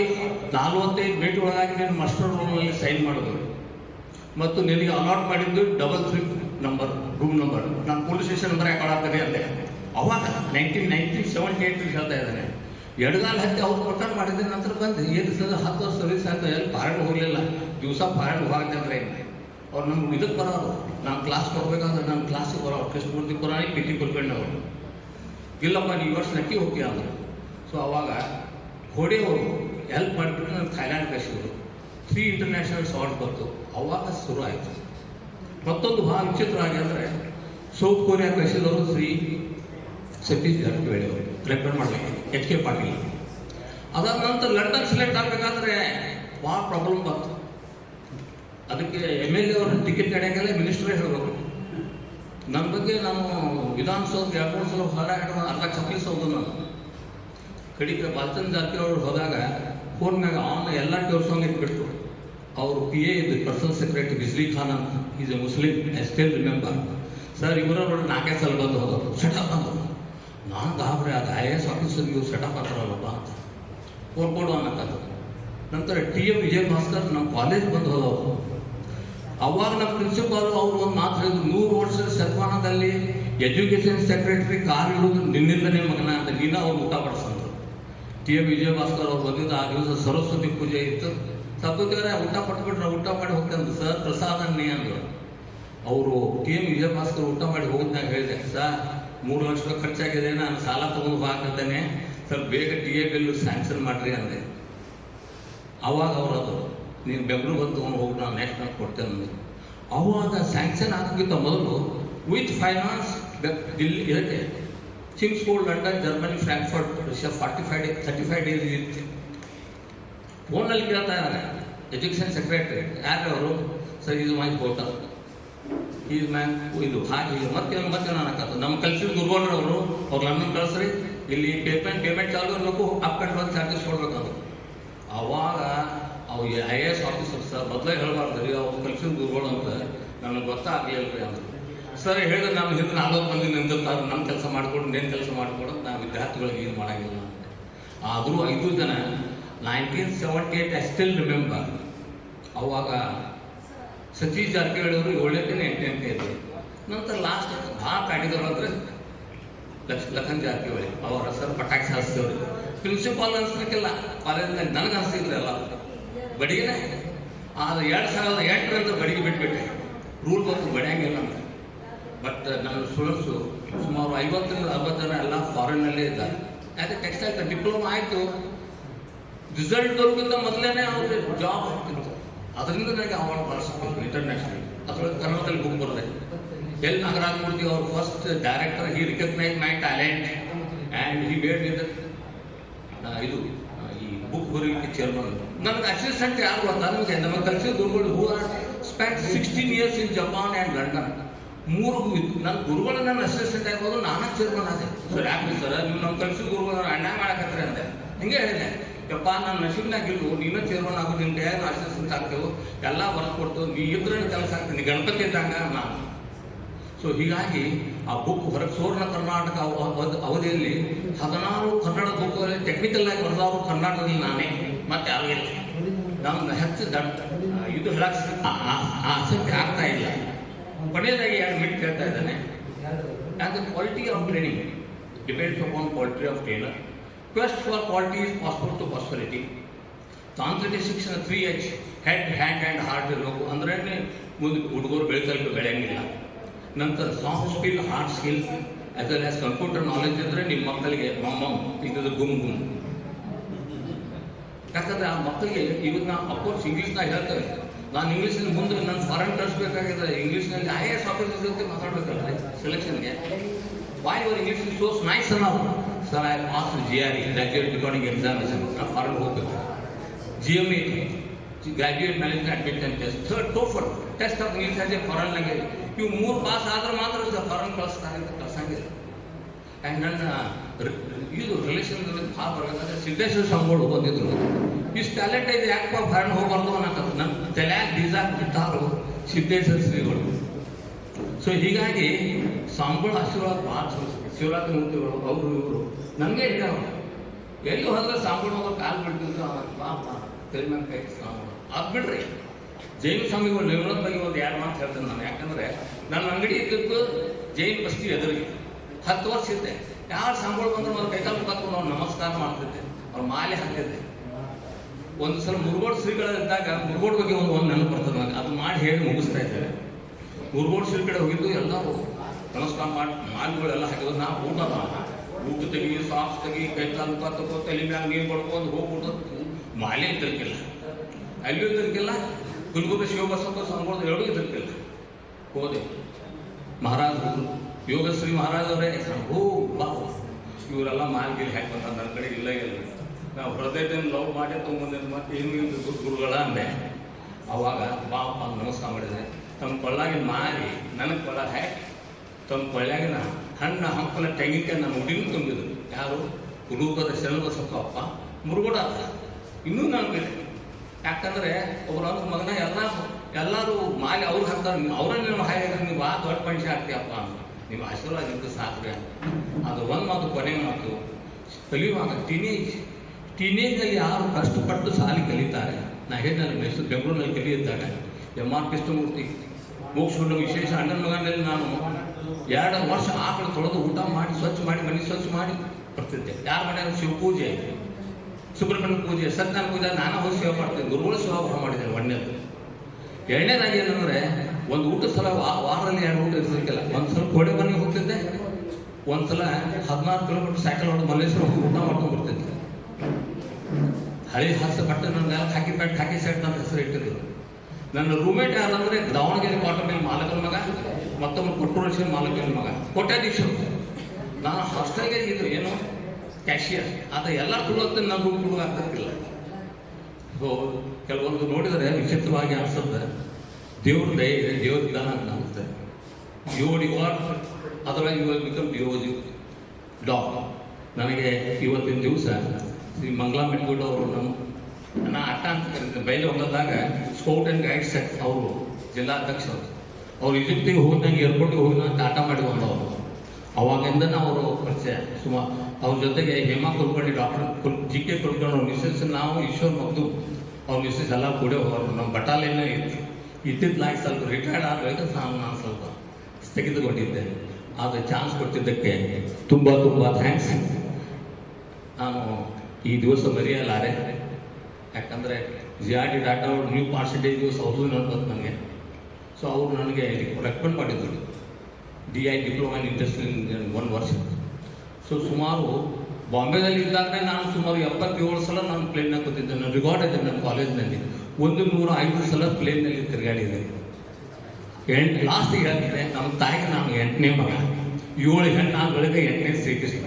ನಾಲ್ವತ್ತೈದು ಮಿನಿಟ್ ಒಳಗಾಗಿ ನೀನು ಮಾಸ್ಟರ್ ರೂಮ್ನಲ್ಲಿ ಸೈನ್ ಮಾಡೋದು. ಮತ್ತು ನಿನಗೆ ಅಲಾಟ್ ಮಾಡಿದ್ದು double three number room number ನಾನು ಪೊಲೀಸ್ ಸ್ಟೇಷನ್ ನಂಬರ್ ಯಾಕೆ ಅಂದೆ ಅವಾಗ ನೈನ್ಟೀನ್ ನೈನ್ಟಿ ಸೆವೆಂಟಿ ಏಟ್ ಹೇಳ್ತಾ ಇದ್ದಾನೆ. ಎಡಗಾಲ ಹತ್ತಿ ಅವ್ರು ಪ್ರಕಾರ ಮಾಡಿದ ನಂತರ ಬಂದು ಏನು ಸರ್ ಹತ್ತು ವರ್ಷ ಸರ್ವಿಸ್ ಆಯ್ತು ಎಲ್ಲಿ ಪಾರಾಯಣ ಹೋಗಲಿಲ್ಲ. ದಿವಸ ಪಾರಾಯಣ ಹೋಗಂದ್ರೆ ಅವ್ರು ನಮ್ಗೆ ಇದಕ್ಕೆ ಬರೋರು. ನಾನು ಕ್ಲಾಸ್ ಕೊಡ್ಬೇಕಾದ್ರೆ ನಾನು ಕ್ಲಾಸಿಗೆ ಬರೋರು. ಕೃಷ್ಣಮೂರ್ತಿ ಪುರಾಣಿ ಪಿ ಟಿ ಕುಲ್ಕರ್ಣಿ ಅವರು. ಇಲ್ಲಪ್ಪ ನೀವು ವರ್ಷ ನಕ್ಕಿ ಹೋಗ್ತೀಯ ಅಂದರು. ಸೊ ಅವಾಗ ಹೋಡೆಯವರು ಹೆಲ್ಪ್ ಮಾಡಿಬಿಟ್ಟು ನಾನು ಥೈಲ್ಯಾಂಡ್ ಕಳಿಸಿದ್ರು ತ್ರೀ ಇಂಟರ್ನ್ಯಾಷನಲ್ ಸಾಲ್ಟ್ ಬಂತು. ಅವಾಗ ಶುರು ಆಯಿತು ಮತ್ತೊಂದು ಭಾಳ ವಿಚಿತ್ರ ಆಗಿ ಅಂದರೆ ಸೌತ್ ಕೊರಿಯಾ ಕಳಿಸಿದವರು ಶ್ರೀ ಸತೀಶ್ ಜಾರಕಿಹೊಳಿ ಅವರು ರೆಕಮೆಂಡ್ ಮಾಡಲಿಕ್ಕೆ ಎಚ್ ಕೆ ಪಾಟೀಲ್ ಅದಾದ ನಂತರ ಲಂಡನ್ ಸೆಲೆಕ್ಟ್ ಆಗಬೇಕಾದ್ರೆ ಭಾಳ ಪ್ರಾಬ್ಲಮ್ ಬಂತು. ಅದಕ್ಕೆ ಎಂ ಎಲ್ ಎ ಅವ್ರ ಟಿಕೆಟ್ ನಡೆಯಂಗೆಲ್ಲ ಮಿನಿಸ್ಟ್ರೇ ಹೇಳಬೇಕು. ನನ್ನ ಬಗ್ಗೆ ನಾನು ವಿಧಾನಸೌಧ ಎರಡು ಮೂರು ಸಲ ಹೋರಾಟ ಅರ್ಧ ಕಪ್ಪಿಸೋದು ನಾನು ಕಡೆಗೆ ಬಾಲ್ಚಂದ್ ಜಾರಕಿಹೊಳಿ ಹೋದಾಗ ಫೋನ್ಯಾಗ ಆನ್ ಎಲ್ಲ ತೋರ್ಸೋಂಗೆ ಇಟ್ಬಿಟ್ಟು ಅವರು ಪಿ ಎ ಇದ್ದು ಪರ್ಸನಲ್ ಸೆಕ್ರೆಟರಿ ಬಿಜ್ಲಿ ಖಾನ್ ಅಂತ. Is a Muslim I still remember sir ಇವರೊಳಗೆ ನಾಲ್ಕೈದು ಸಲ ಬಂದು ಹೋದರು ಸೆಟಪ್ ಬಂದರು ನಾನು ಗಾಬರಿ ಅದು ಐ ಎ ಎಸ್ ಆಫೀಸರ್ ನೀವು ಸೆಟಪ್ ಆಗ್ತಾರಲ್ಲಪ್ಪ ಅಂತ. ಫೋನ್ ಕೊಡು ಅನ್ನಕ್ಕಂತ ನಂತರ ಟಿ ಎಂ ವಿಜಯ ಭಾಸ್ಕರ್ ನಮ್ಮ ಕಾಲೇಜ್ ಬಂದು ಹೋದವರು. ಅವಾಗ ನಮ್ಮ ಪ್ರಿನ್ಸಿಪಾಲ್ ಅವರು ಒಂದು ಮಾತು ಹೇಳಿದ್ರು, ನೂರು ವರ್ಷದ ಶತಮಾನದಲ್ಲಿ ಎಜುಕೇಷನ್ ಸೆಕ್ರೆಟರಿ ಕಾರ್ ಇಡುವುದು ನಿನ್ನಿಂದನೇ ಮಗನ ಅಂತ ನೀನು ಅವ್ರು ಊಟ ಬಡಿಸಂದ್ರು ಟಿ. ಎಂ. ವಿಜಯ ಭಾಸ್ಕರ್ ಅವ್ರು ಬಂದಿದ್ದು, ಆ ದಿವಸ ಸರಸ್ವತಿ ಪೂಜೆ ಇತ್ತು. ಸಬ್ಬತ್ತಿದ್ರೆ ಊಟ ಪಟ್ಬಿಟ್ರೆ ಊಟ ಮಾಡಿ ಹೋಗ್ತಾನೆ. ಸರ್, ಪ್ರಸಾದ ನೀ ಅಂದ್ರು. ಅವರು ಟಿ. ಎಂ. ವಿಜಯ ಭಾಸ್ಕರ್ ಊಟ ಮಾಡಿ ಹೋಗಿದ್ದಾಗ ಹೇಳಿದೆ, ಸರ್, ಮೂರು ಲಕ್ಷ ರೂಪಾಯಿ ಖರ್ಚಾಗಿದೆ, ನಾನು ಸಾಲ ತೊಗೊಂಡು ಹಾಕಿದ್ದೇನೆ ಸರ್, ಬೇಗ ಟಿ. ಎ. ಬಿಲ್ಲು ಸ್ಯಾಂಕ್ಷನ್ ಮಾಡಿರಿ ಅಂದೆ. ಅವಾಗ ಅವ್ರು ಅದು ನೀನು ಬೆಂಗಳೂರು ಬಂದು ತೊಗೊಂಡು ಹೋಗಿ, ನಾನು ನಾನು ಕೊಡ್ತೇನೆ ನನಗೆ ಅವಾಗ ಸ್ಯಾಂಕ್ಷನ್ ಆಗೋಕ್ಕಿಂತ ಮೊದಲು ವಿತ್ ಫೈನಾನ್ಸ್ ದಿಲ್ಲಿ, ಇದಕ್ಕೆ ಸಿಂಗ್ಸ್ಫೋರ್ಡ್ London Germany Frankfurt Russia forty five day thirty five days ಇತ್ತು ಫೋನಲ್ಲಿ ಕೇಳ್ತಾ ಇದ್ದಾರೆ ಎಜುಕೇಷನ್ ಸೆಕ್ರೆಟರಿ ಯಾರು ಅವರು? ಸರ್ ಇದು ಮೈ ಫೋಟೋ ಇದು ಮ್ಯಾನ್ ಇದು, ಹಾಗೆ ಇದು ಮತ್ತೆ ಮತ್ತೆ ನಾನು ಹಾಕತ್ತು. ನಮ್ಮ ಕಲ್ಚರ್ ಗುರುಗಳು ಅವರು, ಅವ್ರು ಲಂಡನ್ ಕಳಿಸ್ರಿ. ಇಲ್ಲಿ ಪೇಮೆಂಟ್ ಪೇಮೆಂಟ್ ಚಾಲು ಇರಬೇಕು ಅಪ್ ಆ್ಯಂಡ್ ಡೌನ್ ಚಾರ್ಜಸ್ ಕೊಡ್ಬೇಕಂತ ಅವಾಗ ಅವು I A S officer sir ಬದಲಾಗಿ ಹೇಳಬಾರ್ದು ರೀ ಅವ್ರು ಕಲ್ಸಿದ ಗುರುಗಳು ಅಂತ ನನಗೆ ಗೊತ್ತಾಗಲಿಲ್ಲ ರೀ ಅಂತ. ಸರ್ ಹೇಳಿದ್ರೆ ನಮ್ಮ ಹಿಂದೆ ನಾಲ್ಕು ಮಂದಿ ನಿಂತಿರ್ತಾರೆ ನಮ್ಮ ಕೆಲಸ ಮಾಡಿಕೊಡು, ನೇನು ಕೆಲಸ ಮಾಡಿಕೊಡು ನಾವು ವಿದ್ಯಾರ್ಥಿಗಳಿಗೆ ಏನು ಮಾಡೋಂಗಿಲ್ಲ ಅಂತ. ಆದರೂ ಐದು ಜನ nineteen seventy eight I still remember ಅವಾಗ ಸತೀಶ್ ಜಾರಕಿಹೊಳಿ ಅವರು ಏಳನೇ ಎಂಟನೇ ಇದ್ದರು ನಂತರ ಲಾಸ್ಟ್ ಭಾಳ ಕಾಡಿದವರು ಅಂದರೆ ಲಕ್ಷ ಲಖನ್ ಜಾರಕಿಹೊಳಿ, ಅವರ ಸರ್ ಪಟಾಕಿ ಹಾರಿಸಿದವರು. ಪ್ರಿನ್ಸಿಪಾಲ್ ಅನ್ಸ್ಬೇಕಿಲ್ಲ ಕಾಲೇಜ್ನಾಗ ನನಗೆ ಅನಿಸ್ತಿದ್ರು ಎಲ್ಲ ಬಡಿಗೆನೆ ಆದ್ರೆ ಎರಡು ಸಾವಿರದ ಎಂಟರಿಂದ ಬಡಿಗೆ ಬಿಟ್ಬಿಟ್ಟೆ. ರೂಲ್ ಬಂತು ಬಡಿಯಂಗಿಲ್ಲ ಬಟ್ ನನ್ನ ಸ್ಟೂಡೆಂಟ್ಸು ಸುಮಾರು ಐವತ್ತರಿಂದ ಅರವತ್ತು ಜನ ಎಲ್ಲ ಫಾರಿನ್ನಲ್ಲೇ ಇದ್ದಾರೆ. ಯಾಕೆ ಟೆಕ್ಸ್ಟೈಲ್ ಡಿಪ್ಲೊಮಾ ಆಯಿತು. ರಿಸಲ್ಟ್ ಬರೋಕ್ಕಿಂತ ಮೊದಲೇ ಅವ್ರಿಗೆ ಜಾಬ್ ಆಗ್ತಿತ್ತು ಅದರಿಂದ ನನಗೆ ಅವಾರ್ಡ್ ಬಳಸಬೇಕು ಇಂಟರ್ನ್ಯಾಷನಲ್ ಅದರೊಳಗೆ ಕರ್ನಾಟಕದಲ್ಲಿ ಬುಕ್ ಬರದೆ ಎಲ್ ನಾಗರಾಜ್ ಮೂರ್ತಿ ಅವ್ರ first director he recognise my talent and he ಬೇಡ ವಿತ್ ಇದು ಈ ಬುಕ್ ಬರೀಲಿಕ್ಕೆ ಚೇರ್ಮನ್ ನನಗೆ ಅಸಿಸ್ಟೆಂಟ್ ಯಾರು ಗೊತ್ತಾ? ನಮಗೆ ನಮ್ಮ ಕಲ್ಸಿದ ಗುರುಗಳು who are spend sixteen years in Japan and London ಮೂರು ಇತ್ತು ನನ್ನ ಗುರುಗಳು ನನ್ನ ಅಸಿಸ್ಟೆಂಟ್ ಆಗ್ಬೋದು ನಾನೇ ಚೇರ್ಮನ್ ಆದೆ. ಸರ್ ಯಾಕೆ ಸರ್ ನೀವು ನಮ್ಮ ಕಲ್ಸಿದ ಗುರುಗಳು ಅನ್ಯಾಯ ಮಾಡಕತ್ರಿ ಅಂದೆ. ಹಿಂಗೆ ಹೇಳಿದೆ ಯಪ್ಪ ನನ್ನ ನಶೀಬ್ನಾಗ ಇಲ್ಲು ನೀನು ಚೇರ್ಮನ್ ಆಗೋದು ನಿನ್ನ ಕೈಯಾಗ ಅಸಿಸ್ಟೆಂಟ್ ಆಗ್ತೇವೆ ಎಲ್ಲ ವರ್ಕ್ ಕೊಡ್ತೇವೆ? ನೀ ಇದ್ರೆ ಕೆಲಸ ಆಗ್ತೀನಿ ಗಣಪತಿ ಇದ್ದಂಗ ನಾನು ಸೊ ಹೀಗಾಗಿ ಆ ಬುಕ್ ಹೊರಗೆ ಸುವರ್ಣ ಕರ್ನಾಟಕ ಅವ- ಅವಧಿ- ಅವಧಿಯಲ್ಲಿ ಹದಿನಾರು ಕನ್ನಡ ಬುಕ್ಗಳಲ್ಲಿ ಟೆಕ್ನಿಕಲ್ ಆಗಿ ಬರೆದವರು ಕರ್ನಾಟಕದಲ್ಲಿ ನಾನೇ. ಮತ್ತೆ ಯಾರೂ ನಮ್ಮ ಹೆಚ್ಚು ದಡ್. ಇದು ಆ- ಆಸಕ್ತಿ ಆಗ್ತಾ ಇಲ್ಲ. ಕೊನೆಯದಾಗಿ ಎರಡು ಮಿನಿಟ್ ಕೇಳ್ತಾ ಇದ್ದಾನೆ. ಯಾಕಂದ್ರೆ the quality of training depends upon quality of trainer quest for quality is passport to prosperity ತಾಂತ್ರಿಕ ಶಿಕ್ಷಣ three H head hand and heart ಇರಬೇಕು ಅಂದ್ರೆ ಮುಂದೆ ಹುಡುಗರು ಬೆಳೆಸಲಿಕ್ಕೆ ಬೆಳೆಯಂಗಿಲ್ಲ. ನಂತರ soft skill hard skill as well as computer knowledge ಅಂದರೆ ನಿಮ್ಮ ಮಕ್ಕಳಿಗೆ ಮಮ್ಮ ಇದ್ದದ್ದು ಗುಮ್ ಗುಮ್. ಯಾಕಂದ್ರೆ ಆ ಮಕ್ಕಳಿಗೆ ಇವಾಗ ನಾವು ಅಫ್ಕೋರ್ಸ್ ಇಂಗ್ಲೀಷ್ನಾಗ ಹೇಳ್ತೇವೆ. ನಾನು ಇಂಗ್ಲೀಷಿನ ಮುಂದೆ ನಾನು ಫಾರಿನ್ ಕಳಿಸ್ಬೇಕಾಗಿದೆ. ಇಂಗ್ಲೀಷ್ನಲ್ಲಿ ಐ ಎ ಎಸ್ ಆಫೀಸರ್ ಜೊತೆ ಮಾತಾಡ್ಬೇಕಲ್ರಿ ಸೆಲೆಕ್ಷನ್ಗೆ why your English so's nice ನಾವು sir I pass G R E graduate recording examination ನಾವು ಫಾರಿನ್ ಹೋಗ್ಬೇಕು G M E graduate management admission test third TOEFL test of English as a foreign language ಇವು ಮೂರು ಪಾಸ್ ಆದ್ರೆ ಮಾತ್ರ ಫಾರಿನ್ ಕಳಿಸ್ತಾರೆ ಅಂತ ಕಳ್ಸಂಗಿಲ್ಲ ಆ್ಯಂಡ್ ನನ್ನ ರಿ- ಇದು ರಿಲೇಷನ್ ಭಾಳ ಬರಬೇಕಾದ್ರೆ ಸಿದ್ದೇಶ್ವರ ಸ್ವಾಮಿಗಳು ಬಂದಿದ್ರು. ಇಷ್ಟು ಟ್ಯಾಲೆಂಟ್ ಇದೆ, ಯಾಕಪ್ಪ ಫಾರಿನ್ ಹೋಗ್ಬಾರ್ದು ಅನ್ನಕತ್ತು. ನನ್ನ ತಲೆಯಾಗ ಬೀಜ ಬಿಟ್ಟಾರು ಸಿದ್ದೇಶ್ವರ ಶ್ರೀಗಳು. ಸೊ ಹೀಗಾಗಿ ಸಂಬಳ ಆಶೀರ್ವಾದ ಭಾಳ ಶಿವರಾತ್ರಿ ಮೂರ್ತಿಗಳು, ಅವರು ಇವರು. ನನಗೆ ಇದ್ದಾವ ಎಲ್ಲಿ ಹೋದ್ರೆ ಸಂಬಳ ಹೋದ್ರೆ ಕಾಲು ಬಿಡ್ತಿದ್ರು ಪಾಪ ತೆರಿ ಮೇಲೆ ಕೈ ಸಾಂಬಳ. ಅದು ಬಿಡ್ರಿ. ಜೈನ ಸ್ವಾಮಿಗಳು ನಿವೃತ್ತ ಬಗ್ಗೆ ಒಂದು ಎರಡು ಮಾತು ಹೇಳ್ತೇನೆ ನಾನು. ಯಾಕಂದರೆ, ನನ್ನ ಅಂಗಡಿ ಇದ್ದಿದ್ದು ಜೈನ್ ಬಸ್ತಿ ಎದುರಿಗೆ. ಹತ್ತು ವರ್ಷ ಇದ್ದೆ. ಯಾರು ಸಂಬಳ ಬಂದ್ರೆ ಒಂದು ಕೈಕಾಲು ಮುಖಾತ್ಕೊಂಡು ನಾವು ನಮಸ್ಕಾರ ಮಾಡ್ತಿದ್ದೆ ಅವ್ರು ಮಾಲೆ ಹಾಕ್ತಿದ್ದೆ. ಒಂದು ಸಲ ಮುರುಗೋಡು ಶ್ರೀಗಳಿದ್ದಾಗ ಮುರುಗೋಡ್ ಬಗ್ಗೆ ಒಂದು ಒಂದು ನೆನಪು ಬರ್ತದೆ ನನಗೆ ಅದು ಮಾಡಿ ಹೇಳಿ ಮುಗಿಸ್ತಾ ಇದ್ದಾರೆ ಮುರುಗೋಡು ಶ್ರೀ ಕಡೆ ಹೋಗಿದ್ದು ಎಲ್ಲರೂ ನಮಸ್ಕಾರ ಮಾಡಿ, ಮಾಲ್ಗಳೆಲ್ಲ ಹಾಕಿದ್ರು. ನಾವು ಊಟ ಊಟ ತೆಗಿ ಸಾಕ್ಸ್ ತೆಗಿ, ಕೈ ಕಾಲು ಮುಖ ತಗೋ, ತಲೆ ಮ್ಯಾಗ ನೀರು ಪಡ್ಕೊಂಡು ಹೋಗ್ಬಿಟ್ಟು ಮಾಲೆ ಇದ್ದಿರ್ಕಿಲ್ಲ. ಅಲ್ಲಿ ಇದ್ದಿರ್ಕಿಲ್ಲ ಗುಲ್ಗುಬ ಶಿವಬಸಪ್ಪ ಸ್ವಾಮಿಗಳು ಎರಡೂ ಇದ್ದಿರ್ಕಿಲ್ಲ. ಹೋದೆ. ಮಹಾರಾಜರು ಯೋಗಶ್ರೀ ಮಹಾರಾಜವರೇ, ಓ ಬಾ ಇವರೆಲ್ಲ ಮಾಲ್ಗಿಲಿ ಹಾಕಿ ಬಂದ ನನ್ನ ಕಡೆ ಇಲ್ಲ ಇಲ್ಲ ನಾವು ಹೃದಯದಿಂದ ಲವ್ ಮಾಡಿ ತೊಗೊಂಬಂದಿದ್ದು ಮತ್ತೆ ಏನು ಇಲ್ಲ ಗುರು- ಗುರುಗಳ ಅಂದೆ. ಅವಾಗ ಬಾಪ ನಮಸ್ಕಾರ ಮಾಡಿದೆ. ತಮ್ಮ ಕೊಳ್ಳಾಗಿನ ಮಾರಿ ನನಗೆ ಕೊಳ್ಳ ಹಾಕಿ. ತಮ್ಮ ಕೊಳ್ಳಾಗಿನ ಹಣ್ಣು ಹಂಪನ ತೆಂಗಿನಕಾಯಿ ನನ್ನ ಹುಡಿನೂ ತುಂಬಿದ್ರು ಯಾರು? ಹುಡುಗರ ಶರಣಬಸಪ್ಪ ಅಪ್ಪ. ಮುರುಗೋಡ ಇನ್ನೂ ನನಗೆ ಯಾಕಂದ್ರೆ ಒಬ್ಬರು ಅವ್ರ ಮಗನ ಎಲ್ಲ ಎಲ್ಲರೂ ಮಾಲಿ ಅವ್ರು ಹಾಕ್ತಾರೆ ಅವರೇ ನಿಮ್ಮ ನೀವು ಆ ದೊಡ್ಡ ಮನುಷ್ಯ ಆಗ್ತೀಯಪ್ಪ ಅಂತ. ನಿಮ್ಮ ಆಶೀರ್ವಾದ ಇದ್ದು ಸಾಕ್ರೆ. ಅದು ಒಂದು ಮಾತು ಕೊನೆ ಮಾತು, ಕಲಿಯುವಾಗ ಟೀನೇಜ್ ಟೀನೇಜಲ್ಲಿ ಯಾರು ಕಷ್ಟಪಟ್ಟು ಸಾಲಿ ಕಲಿತಾರೆ, ನಾ ಹೇಳಿದ್ನಲ್ಲ ಮೈಸೂರು, ಬೆಂಗಳೂರಿನಲ್ಲಿ ಕಲಿಯಿದ್ದಾಗ ಎಂ ಆರ್ ಕೃಷ್ಣಮೂರ್ತಿ, ಮೋಕ್ಷುಂಡ ವಿಶೇಷ ಅಣ್ಣನ ಮಗನಲ್ಲಿ ನಾನು ಎರಡು ವರ್ಷ ಆಕಳು ತೊಳೆದು ಊಟ ಮಾಡಿ, ಸ್ವಚ್ಛ ಮಾಡಿ, ಮನೆ ಸ್ವಚ್ಛ ಮಾಡಿ ಬರ್ತಿದ್ದೆ. ಯಾರ ಮನೆ ಶಿವಪೂಜೆ ಸುಬ್ರಹ್ಮಣ್ಯ ಪೂಜೆ, ಸತ್ಯನಾರಾಯಣ ಪೂಜೆ, ನಾನು ಹೋಗಿ ಸೇವೆ ಮಾಡ್ತೇನೆ. ಗುರುಗಳು ಸೇವಾ ಮಾಡಿದ್ದೇನೆ ಒಂದನೇದು ಎರಡನೇದಾಗಿ ಏನಂದ್ರೆ ಒಂದು ಊಟ ಸಲ ವಾರದಲ್ಲಿ ಎರಡು ಊಟ ಇರ್ತಿರ್ಕಿಲ್ಲ ಒಂದು ಸಲ ಕೋಡೆ ಮನೆಗೆ ಹೋಗ್ತಿದ್ದೆ. ಒಂದು ಸಲ ಹದಿನಾರು ಕಿಲೋಮೀಟರ್ ಸೈಕಲ್ ಹೊಡೆದು ಮಲ್ಲೇಶ್ವರ ಹೋಗಿ ಊಟ ಮಾಡ್ಕೊಂಡು ಬರ್ತಿದ್ದೆ ಹಳೆ ಹಾಸ ಬಟ್ಟೆ ನನ್ನ ಹಾಕಿ ಪ್ಯಾಂಟ್ ಹಾಕಿ ಶರ್ಟ್ ನನ್ನ ಹೆಸರು ಇಟ್ಟಿದ್ರು. ನನ್ನ ರೂಮೇಟ್ ಯಾರಂದ್ರೆ ದಾವಣಗೆರೆ ಕಾಟನ್ ಮೇಲೆ ಮಾಲಕನ ಮಗ ಮತ್ತೊಬ್ಬ ಕೊಟ್ಟೂರು ಮಾಲಕನ ಮಗ, ಕೋಟ್ಯಾಧೀಶರು. ನಾನು ಹಾಸ್ಟೆಲ್ಗೆ ಇದ್ರು ಏನು? ಕ್ಯಾಶಿಯರ್ ಆತ ಎಲ್ಲ ಕೊಡುವಂತ ನನ್ನ ರೂಮ್ ಕೊಡುವ ಆಗ್ತಿಲ್ಲ ಕೆಲವೊಂದು ನೋಡಿದರೆ ವಿಚಿತ್ರವಾಗಿ ಅನಿಸುತ್ತೆ. ದೇವ್ರ ದಯ ಇದೆ ದೇವ್ರ ವಿಧಾನ ಅಂತ ಅನಿಸುತ್ತೆ ಯೋಡ್ ಯು ವಿಲ್ ಅದರೊಳಗೆ ಯು ಬಿಕಮ್ ಯೋಧಿ ಡಾಕ್ ನನಗೆ ಇವತ್ತಿನ ದಿವಸ ಶ್ರೀ ಮಂಗಳಾ ಮೆಟ್ಗೂಡ್ ಅವರು ನಮ್ಮ ನನ್ನ ಅಟ್ಟ ಅಂತ ಕರೀತಾರೆ. ಬಯಲು ಹೊಂಗದಾಗ ಸ್ಕೌಟ್ ಆ್ಯಂಡ್ ಗೈಡ್ಸ್ ಅವರು ಜಿಲ್ಲಾಧ್ಯಕ್ಷರು ಅವ್ರು. ಈಜಿಪ್ಟಿಗೆ ಹೋದಂಗೆ ಏರ್ಪೋರ್ಟಿಗೆ ಹೋಗಿ ನಾನು ಟಾಟಾ ಮಾಡಿ ಅವರು. ಅವಾಗಿಂದ ಅವರು ಪರಿಚಯ. ಸುಮಾರು ಅವ್ರ ಜೊತೆಗೆ ಹೇಮಾ ಕುಲಕರ್ಣಿ ಡಾಕ್ಟರ್ ಕುಲ್ ಜಿ ಕೆ ಕುಲಕರ್ಣಿ ಅವ್ರ ಮಿಸ್ಸಸ್ ನಾವು ಈಶ್ವರ್ ಮಗ್ದು, ಅವ್ರ ಮಿಸ್ಸಸ್ ಎಲ್ಲ ಕೂಡ ಹೋಗೋರು ನಮ್ಮ ಬಟಾಲಿಯನ್ನೇ ಇತ್ತು. ಇತ್ತಿತ್ತಲಾಗಿ ಸ್ವಲ್ಪ ರಿಟೈರ್ಡ್ ಆಗಬೇಕ ನಾನು ನಾನು ಸ್ವಲ್ಪ ತೆಗೆದುಕೊಂಡಿದ್ದೆ ಆದರೆ ಚಾನ್ಸ್ ಕೊಟ್ಟಿದ್ದಕ್ಕೆ ತುಂಬ ತುಂಬ ಥ್ಯಾಂಕ್ಸ್ ನಾನು ಈ ದಿವಸ ಮರೆಯಲಾರೆ. ಯಾಕಂದರೆ ಜಿ ಆರ್ ಡಿ ಡಾಟಾ ಅವರು ನ್ಯೂ ಪಾರ್ಸೆಂಟೇಜ್ ದಿವಸ ಅವ್ರದ್ದು ನೋಡ್ಬೋದು ನನಗೆ. ಸೊ ಅವರು ನನಗೆ ರೆಕಮೆಂಡ್ ಮಾಡಿದ್ರು. D I diploma in industrial one ವರ್ಷ. ಸೊ ಸುಮಾರು ಬಾಂಬೆದಲ್ಲಿ ಇದ್ದಾಗಲೇ ನಾನು ಸುಮಾರು ಎಪ್ಪತ್ತೇಳು ಸಲ ನಾನು ಪ್ಲೇನ್ನಾಗ ಕೂತಿದ್ದೆ. ನಾನು ರಿಕಾರ್ಡ್ ಇದ್ದೆ ನನ್ನ ಕಾಲೇಜ್ನಲ್ಲಿ ಒಂದು ನೂರ ಐದು ಸಲ ಪ್ಲೇನ್ನಲ್ಲಿ ತಿರುಗಾಡಿದೆ. ಎಂಟು ಲಾಸ್ಟ್ ಹೇಳ್ತಿದ್ದೆ ನಮ್ಮ ತಾಯಿಗೆ ನಾನು ಎಂಟನೇ ಮಗ. ಏಳು ಹೆಣ್ಣು ನಾನು ಬೆಳಗ್ಗೆ ಎಂಟನೇ ಶ್ರೀಕೃಷ್ಣ.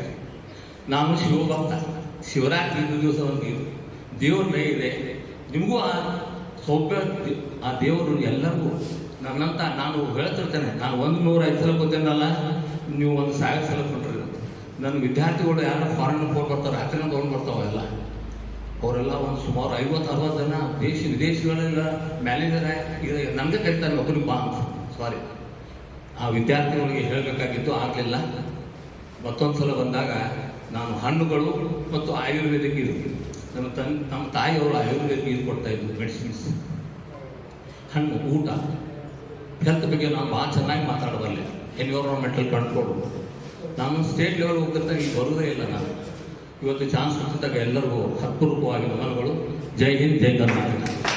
ನಾನು ಶಿವಭಕ್ತ. ಶಿವರಾತ್ರಿ ದಿವಸ ಒಂದು ದೇವ್ರ ಮೇ ಇದೆ. ನಿಮಗೂ ಆ ಸೌಭ್ಯ, ಆ ದೇವರು ಎಲ್ಲರಿಗೂ ನನ್ನಂತ ನಾನು ಹೇಳ್ತಿರ್ತೇನೆ. ನಾನು ಒಂದು ನೂರ ಐದು ಸಲ ಕೊತ್ತೇನಲ್ಲ ನೀವು ಒಂದು ಸಾವಿರ ಸಲ ಕೊಟ್ಟರು ನನ್ನ ವಿದ್ಯಾರ್ಥಿಗಳು ಯಾರು ಫಾರಿನ್ ಹೋಗಿ ಬರ್ತಾರೆ. ಎಲ್ಲ ಅವರೆಲ್ಲ ಒಂದು ಸುಮಾರು ಐವತ್ತು, ಅರವತ್ತು ಜನ ದೇಶ, ವಿದೇಶಗಳೆಲ್ಲ ಮ್ಯಾನೇಜರ್ ಈಗ ನಮಗೆ ಕರಿತಾರೆ ಒಬ್ಬರು ಬಾ ಅಂತ ಸಾರಿ ಆ ವಿದ್ಯಾರ್ಥಿಗಳಿಗೆ ಹೇಳಬೇಕಾಗಿತ್ತು, ಆಗಲಿಲ್ಲ. ಮತ್ತೊಂದು ಸಲ ಬಂದಾಗ ನಾನು ಹಣ್ಣುಗಳು ಮತ್ತು ಆಯುರ್ವೇದಿಕ್ ಇದು. ನಮ್ಮ ತನ್, ನಮ್ಮ ತಾಯಿಯವರು ಆಯುರ್ವೇದಿಕ್ ಇದು ಕೊಡ್ತಾ ಇದ್ದರು ಮೆಡಿಸಿನ್ಸ್ ಹಣ್ಣು, ಊಟ. ಹೆಲ್ತ್ ಬಗ್ಗೆ ನಾನು ಭಾಳ ಚೆನ್ನಾಗಿ ಮಾತಾಡಬಲ್ಲೆ. ಎನ್ವಿರಾನ್ಮೆಂಟಲ್ ಕಂಟ್ರೋಲ್ ನಾನು ಸ್ಟೇಟ್ ಲೆವೆಲ್ ಹೋಗಿರ್ತಾಗ ಈಗ ಬರೋದೇ ಇಲ್ಲ ನಾನು. ಇವತ್ತು ಚಾನ್ಸ್ ಕೊಟ್ಟಿದ್ದಾಗ ಎಲ್ಲರಿಗೂ ಹಕ್ಕುರೂಪವಾಗಿ ಮನಗಳು. ಜೈ ಹಿಂದ್ ಜೈ ಕರ್ನಾಟಕ.